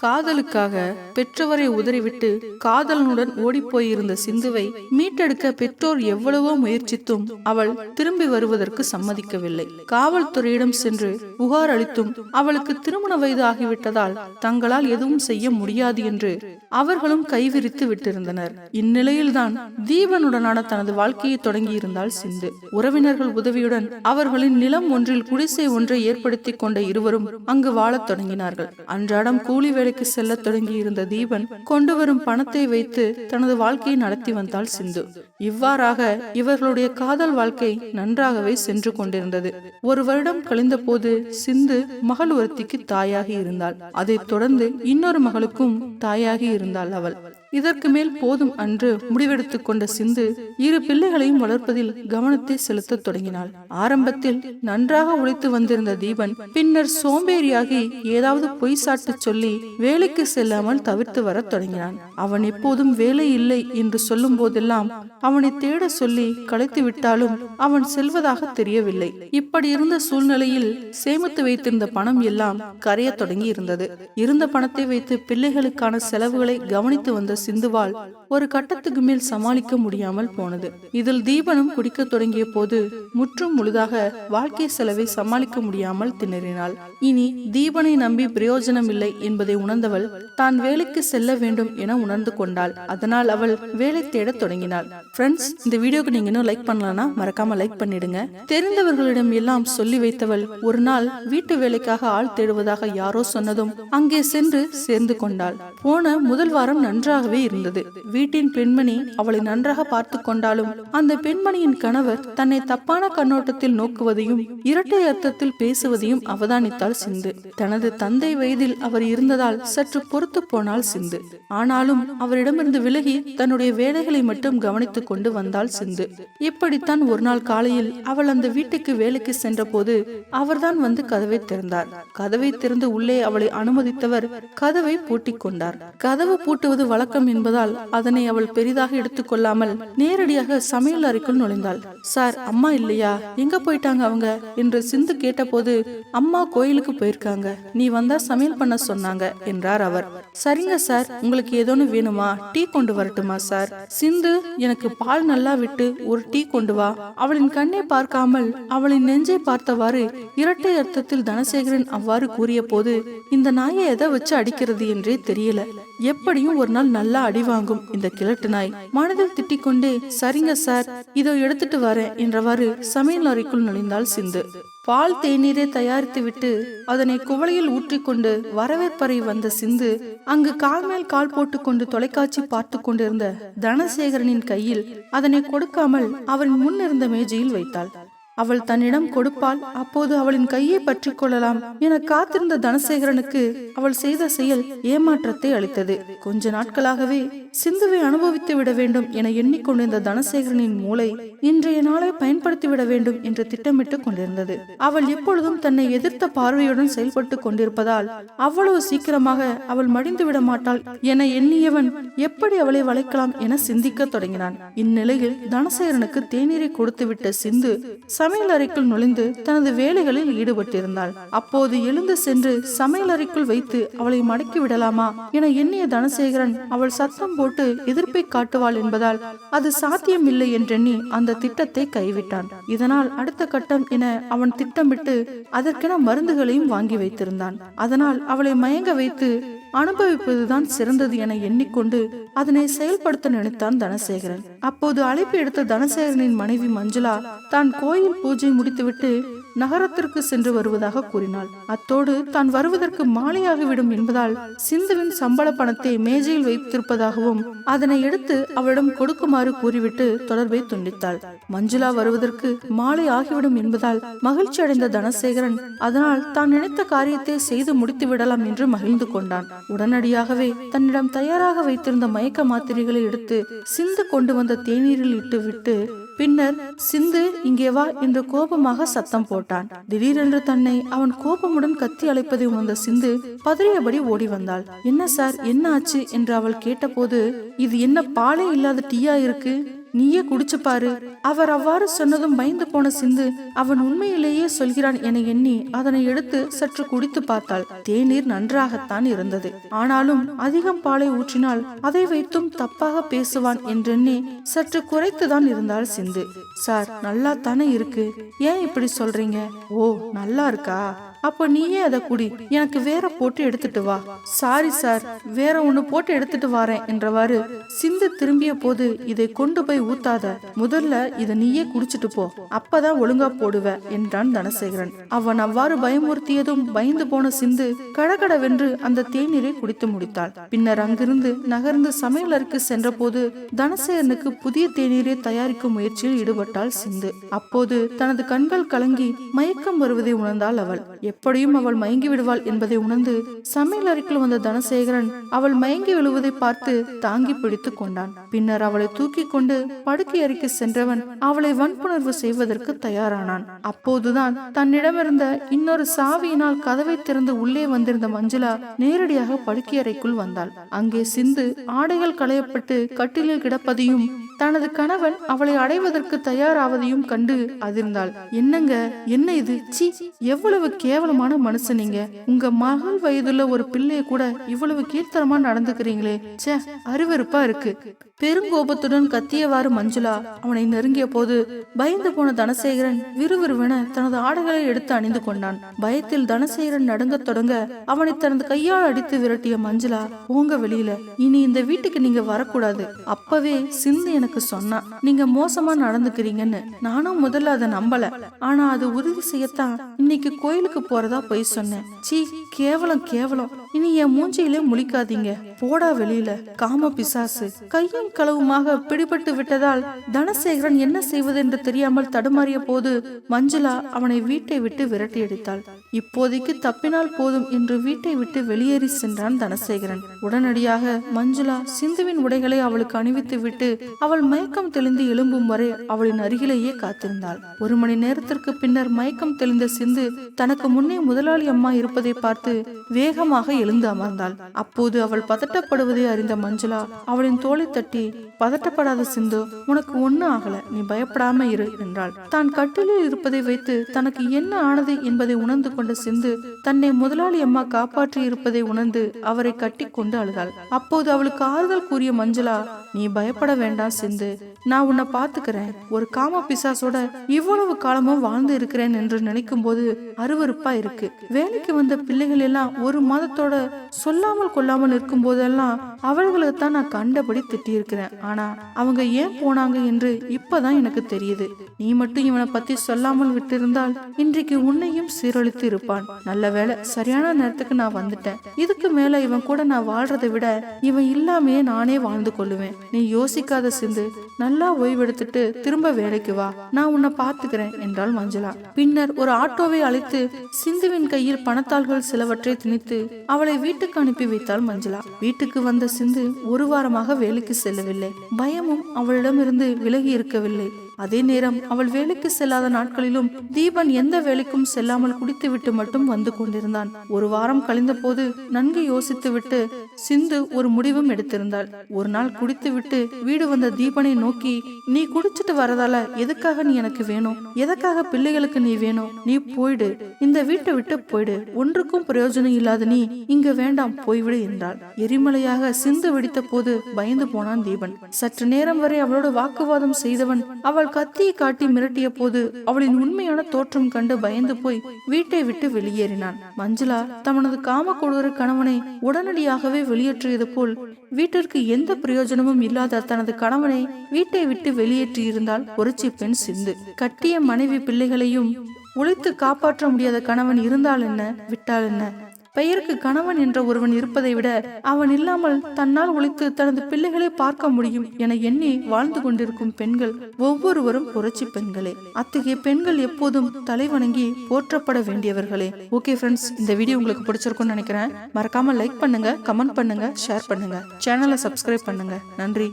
காதலுக்காக பெற்றவரை உதறிவிட்டு காதலனுடன் ஓடிப்போயிருந்த சிந்துவை மீட்டெடுக்க பெற்றோர் எவ்வளவோ முயற்சித்தும் அவள் திரும்பி வருவதற்கு சம்மதிக்கவில்லை. காவல்துறையிடம் சென்று புகார் அளித்தும் அவளுக்கு திருமண வயது ஆகிவிட்டதால் தங்களால் எதுவும் செய்ய முடியாது என்று அவர்களும் கைவிரித்து விட்டிருந்தனர். இந்நிலையில்தான் தீபனுடனான தனது வாழ்க்கையை தொடங்கியிருந்தாள் சிந்து. உறவினர்கள் உதவியுடன் அவர்களின் நிலம் ஒன்றில் குடிசை ஒன்றை ஏற்படுத்திக் கொண்ட இருவரும் அங்கு வாழத் தொடங்கினார்கள். அன்றாடம் கூலி வேலை வேலைக்கு செல்ல தொடங்கியிருந்த தீபன் கொண்டு வரும் பணத்தை வைத்து தனது வாழ்க்கையை நடத்தி வந்தாள் சிந்து. இவ்வாறாக இவர்களுடைய காதல் வாழ்க்கை நன்றாகவே சென்று கொண்டிருந்தது. ஒரு வருடம் கழிந்த போது சிந்து மகள் ஒருத்திக்கு தாயாகி இருந்தாள். அதைத் தொடர்ந்து இன்னொரு மகளுக்கும் தாயாகி இருந்தாள் அவள். இதற்கு மேல் போதும் அன்று முடிவெடுத்துக் கொண்ட சிந்து இரு பிள்ளைகளையும் வளர்ப்பதில் கவனத்தை செலுத்தத் தொடங்கினாள். ஆரம்பத்தில் நன்றாக உழைத்து வந்திருந்த தீபன் பின்னர் சோம்பேறியாகி ஏதாவது பொய் சாட்டு சொல்லி வேலைக்கு செல்லாமல் தவிர்த்து வரத் தொடங்கினான். அவன் எப்போதும் வேலை இல்லை என்று சொல்லும் போதெல்லாம் அவனை தேட சொல்லி களைத்து விட்டாலும் அவன் செல்வதாக தெரியவில்லை. இப்படி இருந்த சூழ்நிலையில் சேமித்து வைத்திருந்த பணம் எல்லாம் கரையத் தொடங்கி இருந்தது இருந்த பணத்தை வைத்து பிள்ளைகளுக்கான செலவுகளை கவனித்து வந்த சிந்துவால் ஒரு கட்டத்துக்கு மேல் சமாளிக்க முடியாமல் போனது. இதில் தீபனும் குடிக்க தொடங்கிய போது முற்றும் முழுதாக வாழ்க்கை செலவை சமாளிக்க முடியாமல் திணறினாள். இனி தீபனை நம்பி பிரயோஜனம் இல்லை என்பதை உணர்ந்தவள் தான் வேலைக்கு செல்ல வேண்டும் என உணர்ந்து கொண்டாள். அதனால் அவள் வேலை தேடத் தொடங்கினாள். ஃப்ரெண்ட்ஸ் இந்த வீடியோக்கு நீங்க இன்னும் லைக் பண்ணலனா மறக்காம லைக் பண்ணிடுங்க. தெரிந்தவர்களிடம் எல்லாம் சொல்லி வைத்தவள் ஒரு நாள் வீட்டு வேலைக்காக ஆள் தேடுவதாக யாரோ சொன்னதும் அங்கே சென்று சேர்ந்து கொண்டாள். போன முதல் வாரம் நன்றாகவே இருந்தது. வீட்டின் பெண்மணி அவளை நன்றாக பார்த்து கொண்டாலும் அந்த பெண்மணியின் கணவர் தன்னை தப்பான கண்ணோட்டத்தில் நோக்குவதையும் இரட்டை அர்த்தத்தில் பேசுவதையும் அவதானித்தாள் சிந்து. தனது தந்தை வயதில் அவர் இருந்ததால் சற்று பொறுத்து போனாள் சிந்து. ஆனாலும் அவரிடமிருந்து விலகி தன்னுடைய வேலைகளை மட்டும் கவனித்துக் கொண்டு வந்தாள் சிந்து. இப்படித்தான் ஒரு நாள் காலையில் அவள் அந்த வீட்டுக்கு வேலைக்கு சென்றபோது அவர்தான் வந்து கதவை திறந்தார். கதவை திறந்து உள்ளே அவளை அனுமதித்தவர் கதவை பூட்டிக் கொண்டார். கதவு பூட்டுவது வழக்கம் என்பதால் அதனை அவள் பெரிதாக எடுத்துக்கொள்ளாமல் நேரடியாக சமையல் அறைக்குள் நுழைந்தாள். சார் அம்மா இல்லையா? எங்க போயிட்டாங்க அவங்க? என்று சிந்து கேட்டபோது அம்மா கோயிலுக்கு போயிருக்காங்க. நீ வந்தா சமையல் பண்ண சொன்னாங்க என்றார் அவர். சரிங்க சார். உங்களுக்கு ஏதோன்னு வேணுமா? டீ கொண்டு வரட்டுமா சார்? சிந்து எனக்கு பால் நல்லா விட்டு ஒரு டீ கொண்டு வா. அவளின் கண்ணை பார்க்காமல் அவளின் நெஞ்சை பார்த்தவாறு இரட்டை அர்த்தத்தில் தனசேகரன் அவ்வாறு கூறிய போது இந்த நாயை எதை வச்சு அடிக்கிறது என்றே தெரியல. எப்படியும் ஒரு நாள் நல்லா அடி வாங்கும். இந்த கிழட்டு நாய் மனதில் திட்டிக்கொண்டே சரிங்க சார் இதோ எடுத்துட்டு வரேன் என்றவாறு சமையல் அறைக்குள் நுழைந்தாள் சிந்து. பால் தேநீரை தயாரித்து விட்டு அதனை குவளையில் ஊற்றிக்கொண்டு வரவேற்பறை வந்த சிந்து அங்கு கால் மேல் கால் போட்டுக்கொண்டு தொலைக்காட்சி பார்த்து கொண்டிருந்த தனசேகரனின் கையில் அதனை கொடுக்காமல் அவரின் முன் இருந்த மேஜையில் வைத்தாள். அவள் தன்னிடம் கொடுப்பாள் அப்போது அவளின் கையை பற்றி கொள்ளலாம். என காத்திருந்த தனசேகரனுக்கு அவள் செய்த செயல் ஏமாற்றத்தை அளித்தது. கொஞ்ச நாட்களாகவே சிந்துவை அனுபவித்து விட வேண்டும் என எண்ணிக்கொண்டிருந்த தனசேகரனின் மூளை இன்றைய நாளை பயன்படுத்தி விட வேண்டும் என்று திட்டமிட்டுக் கொண்டிருந்தது. அவள் எப்பொழுதும் தன்னை எதிர்த்த பார்வையுடன் செயல்பட்டு கொண்டிருப்பதால் அவ்வளவு சீக்கிரமாக அவள் மடிந்து விட மாட்டாள் என எண்ணியவன் எப்படி அவளை வளைக்கலாம் என சிந்திக்க தொடங்கினான். இந்நிலையில் தனசேகரனுக்கு தேநீரை கொடுத்துவிட்ட சிந்து சமையல் அறைக்குள் நுழைந்து தனது வேலைகளில் ஈடுபட்டிருந்தாள். அப்போது எழுந்து சென்று சமையல் அறைக்குள் வைத்து அவளை மடக்கி விடலாமா என எண்ணிய தனசேகரன் அவள் சத்தம் போட்டு எதிர்ப்பை காட்டுவாள் என்பதால் அது சாத்தியமில்லை என்றெண்ணி அந்த திட்டத்தை கைவிட்டான். இதனால் அடுத்த கட்டம் என அவன் திட்டமிட்டு அதற்கென மருந்துகளையும் வாங்கி வைத்திருந்தான். அதனால் அவளை மயங்க வைத்து அனுபவிப்பதுதான் சிறந்தது என எண்ணிக்கொண்டு அதனை செயல்படுத்த நினைத்தான் தனசேகரன். அப்போது அழைப்பு எடுத்த தனசேகரனின் மனைவி மஞ்சுளா தான் கோயில் பூஜை முடித்துவிட்டு நகரத்திற்கு சென்று வருவதாக கூறினாள். அத்தோடு தான் வருவதற்கு மாலையாகிவிடும் என்பதால் சிந்துவின் சம்பள பணத்தை மேஜையில் வைத்திருப்பதாகவும் அதனை எடுத்து அவளிடம் கொடுக்குமாறு கூறிவிட்டு தொடர்பை துண்டித்தாள். மஞ்சுளா வருவதற்கு மாலை ஆகிவிடும் என்பதால் மகிழ்ச்சி அடைந்த தனசேகரன் அதனால் தான் நினைத்த காரியத்தை செய்து முடித்து விடலாம் என்று மகிழ்ந்து கொண்டான். உடனடியாகவே தன்னிடம் தயாராக வைத்திருந்த மயக்க மாத்திரைகளை எடுத்து சிந்து கொண்டு வந்த தேநீரில் இட்டு விட்டு பின்னர் சிந்து இங்கே வா என்று கோபமாக சத்தம் போட்டான். திடீரென்று தன்னை அவன் கோபமுடன் கத்தி அழைப்பதை உணர்ந்த சிந்து பதறியபடி ஓடி வந்தாள். என்ன சார்? என்ன ஆச்சு? என்று அவள் கேட்டபோது இது என்ன பாலே இல்லாத டீயா இருக்கு? நீயே குடிச்சு பாரு. அவர் அவ்வாறு சொன்னதும் பயந்து போன சிந்து அவன் உண்மையிலேயே சொல்கிறான் என எண்ணி அதனை எடுத்து சற்று குடித்து பார்த்தாள். தேநீர் நன்றாகத்தான் இருந்தது. ஆனாலும் அதிகம் பாலை ஊற்றினால் அதை வைத்தும் தப்பாக பேசுவான் என்றெண்ணி சற்று குறைத்துதான் இருந்தாள் சிந்து. சார் நல்லா தானே இருக்கு. ஏன் இப்படி சொல்றீங்க? ஓ நல்லா இருக்கா? அப்ப நீயே அதை குடி. எனக்கு வேற போட்டு எடுத்துட்டு வா. சாரி சார் வேற ஒன்னு போட்டு எடுத்துட்டு வாரேன் என்றவாறு சிந்து திரும்பிய போது இதை கொண்டு போய் ஊத்தாத. முதல்ல இதை நீயே குடிச்சிட்டு போ. அப்பதான் ஒழுங்கா போடுவ என்றான் தனசேகரன். அவன் அவ்வாறு பயமுறுத்தியதும் பயந்து போன சிந்து கடகடவென்று அந்த தேநீரை குடித்து முடித்தாள். பின்னர் அங்கிருந்து நகர்ந்து சமையலருக்கு சென்றபோது தனசேகரனுக்கு புதிய தேநீரை தயாரிக்கும் முயற்சியில் ஈடுபட்டாள் சிந்து. அப்போது தனது கண்கள் கலங்கி மயக்கம் வருவதை உணர்ந்தாள் அவள். எப்படியும் அவள் மயங்கி விடுவாள் என்பதை உணர்ந்து சமையல் அறைக்குள் வந்த தனசேகரன் அவள் மயங்கி விழுவதை பார்த்து தாங்கி பிடித்து கொண்டான். பின்னர் அவளை தூக்கி கொண்டு படுக்கை அறைக்கு சென்றவன் அவளை வன்புணர்வு செய்வதற்கு தயாரானான். அப்போதுதான் தன்னிடமிருந்த இன்னொரு சாவியினால் கதவை திறந்து உள்ளே வந்திருந்த மஞ்சுளா நேரடியாக படுக்கை அறைக்குள் வந்தாள். அங்கே சிந்து ஆடைகள் களையப்பட்டு கட்டிலில் கிடப்பதையும் தனது கணவன் அவளை அடைவதற்கு தயாராவதையும் கண்டு அதிர்ந்தாள். என்னங்க? என்ன இது? சி எவ்வளவு கேவலமான மனுஷன் நீங்க. உங்க மகள் வயதுள்ள ஒரு பிள்ளைய கூட இவ்வளவு கீர்த்தனமா நடந்துக்கிறீங்களே. ச்சே அருவருப்பா இருக்கு. பெருங்கோபத்துடன் கத்தியவாறு மஞ்சுளா. அவனை நெருங்கிய போது பயந்து போன தனசேகரன் விறுவிறுவென தனது ஆடைகளை எடுத்து அணிந்து கொண்டான். பயத்தில் தனசேகரன் நடுங்க தொடங்க அவனை தனது கையால் அடித்து விரட்டிய மஞ்சுளா போங்க வெளியில. இனி இந்த வீட்டுக்கு நீங்க வரக்கூடாது. அப்பவே சிந்து எனக்கு சொன்னா நீங்க மோசமா நடந்துக்கிறீங்கன்னு நானும் முதல்ல அதை நம்பல. ஆனா அது உறுதி செய்யத்தான் இன்னைக்கு கோயிலுக்கு போறதா போய் சொன்னேன். சீ கேவலம் கேவலம். இனி என் மூஞ்சியிலே முழிக்காதீங்க. போடா வெளியில. காம பிசாசு. கையும் களவுமாக பிடிபட்டு விட்டதால் தனசேகரன் என்ன செய்வது என்று தெரியாமல் தடுமாறிய போது மஞ்சுளா அவனை வீட்டை விட்டு விரட்டி அடித்தாள். இப்போதைக்கு தப்பினால் போதும் என்று வீட்டை விட்டு வெளியேறி சென்றான் தனசேகரன். உடனடியாக மஞ்சுளா சிந்துவின் உடைகளை அவளுக்கு அணிவித்து விட்டு அவள் மயக்கம் தெளிந்து எழும்பும் வரை அவளின் அருகிலேயே காத்திருந்தாள். ஒரு மணி நேரத்திற்கு பின்னர் மயக்கம் தெளிந்த சிந்து தனக்கு முன்னே முதலாளி அம்மா இருப்பதை பார்த்து வேகமாக எழுந்து அமர்ந்தாள். அப்போது அவள் பதட்டப்படுவதை அறிந்த மஞ்சுளா அவளின் தோலை தட்டி பதட்டப்படாத சிந்து உனக்கு ஒண்ணு ஆகல நீ பயப்படாம இரு என்றாள். தான் கட்டிலில் இருப்பதை வைத்து தனக்கு என்ன ஆனது என்பதை உணர்ந்து கொண்ட சிந்து தன்னை முதலாளி அம்மா காப்பாற்றி இருப்பதை உணர்ந்து அவரை கட்டி கொண்டு அழுதாள். அப்போது அவளுக்கு ஆறுதல் கூறிய மஞ்சுளா நீ பயப்பட வேண்டாம் சிந்து. நான் உன்னை பாத்துக்கிறேன் ஒரு காம பிசாசோட இவ்வளவு காலமும் வாழ்ந்து இருக்கிறேன் என்று நினைக்கும் போது அருவறுப்பா இருக்கு. வேலைக்கு வந்த பிள்ளைகள் எல்லாம் ஒரு மாதத்தோட சொல்லாமல் கொள்ளாமல் இருக்கும் போதெல்லாம் அவர்களுக்கு தான் நான் கண்டபடி திட்டியிருக்கிறேன். ஆனா அவங்க ஏன் போனாங்க என்று இப்பதான் எனக்கு தெரியுது. நீ மட்டும் இவனை பத்தி சொல்லாமல் விட்டிருந்தால் இன்றைக்கு உன்னையும் சீரழித்து இருப்பான். நல்ல வேளை சரியான நேரத்துக்கு நான் வந்துட்டேன். இதுக்கு மேல இவன் கூட நான் வாழ்றதை விட இவன் இல்லாமையே நானே வாழ்ந்து கொள்ளுவேன். நீ யோசிக்காத சிந்து நல்லா ஓய்வெடுத்துட்டு திரும்ப வேலைக்கு வா. நான் உன்னை பாத்துக்கிறேன் என்றாள் மஞ்சுளா. பின்னர் ஒரு ஆட்டோவை அழைத்து சிந்துவின் கையில் பணத்தாள்கள் சிலவற்றை திணித்து அவளை வீட்டுக்கு அனுப்பி வைத்தாள் மஞ்சுளா. வீட்டுக்கு வந்த சிந்து ஒரு வாரமாக வேலைக்கு செல்லவில்லை. பயமும் அவளிடமிருந்து விலகி இருக்கவில்லை. அதே நேரம் அவள் வேலைக்கு செல்லாத நாட்களிலும் தீபன் எந்த வேலைக்கும் செல்லாமல் குடித்துவிட்டு மட்டும் வந்து கொண்டிருந்தான். ஒரு வாரம் கழிந்த போது நன்கு யோசித்துவிட்டு சிந்து ஒரு முடிவும் எடுத்திருந்தாள். ஒரு நாள் குடித்துவிட்டு வீடு வந்த தீபனை நோக்கி நீ குடிச்சிட்டு வரதால எதுக்காக நீ எனக்கு வேணும் எதற்காக பிள்ளைகளுக்கு நீ வேணும் நீ போயிடு. இந்த வீட்டை விட்டு போயிடு. ஒன்றுக்கும் பிரயோஜனம் இல்லாத நீ இங்க வேண்டாம் போய்விடு என்றாள். எரிமலையாக சிந்து வெடித்த போது பயந்து போனான் தீபன். சற்று நேரம் வரை அவளோடு வாக்குவாதம் செய்தவன் அவள் கத்தியை காட்டி மிரட்டிய போது அவளின் உண்மையான தோற்றம் கண்டு பயந்து போய் வீட்டை விட்டு வெளியேறினான். மஞ்சுளா தனது காம கொடூர கணவனை உடனடியாகவே வெளியேற்றியது போல் வீட்டிற்கு எந்த பிரயோஜனமும் இல்லாத தனது கணவனை வீட்டை விட்டு வெளியேற்றியிருந்தால் புரட்சி பெண் சிந்து. கட்டிய மனைவி பிள்ளைகளையும் உழைத்து காப்பாற்ற முடியாத கணவன் இருந்தால் என்ன? விட்டால் என்ன? பெயருக்கு கணவன் என்ற ஒருவன் இருப்பதை விட அவன் இல்லாமல் தன்னால் ஒழித்து தனது பிள்ளைகளை பார்க்க முடியும் என எண்ணி வாழ்ந்து கொண்டிருக்கும் பெண்கள் ஒவ்வொருவரும் புரட்சி பெண்களே. அத்தகைய பெண்கள் எப்போதும் தலை வணங்கி போற்றப்பட வேண்டியவர்களே. ஓகே ஃப்ரெண்ட்ஸ் இந்த வீடியோ உங்களுக்கு பிடிச்சிருக்கும்னு நினைக்கிறேன். மறக்காம லைக் பண்ணுங்க கமெண்ட் பண்ணுங்க ஷேர் பண்ணுங்க. சேனலை சப்ஸ்கிரைப் பண்ணுங்க. நன்றி.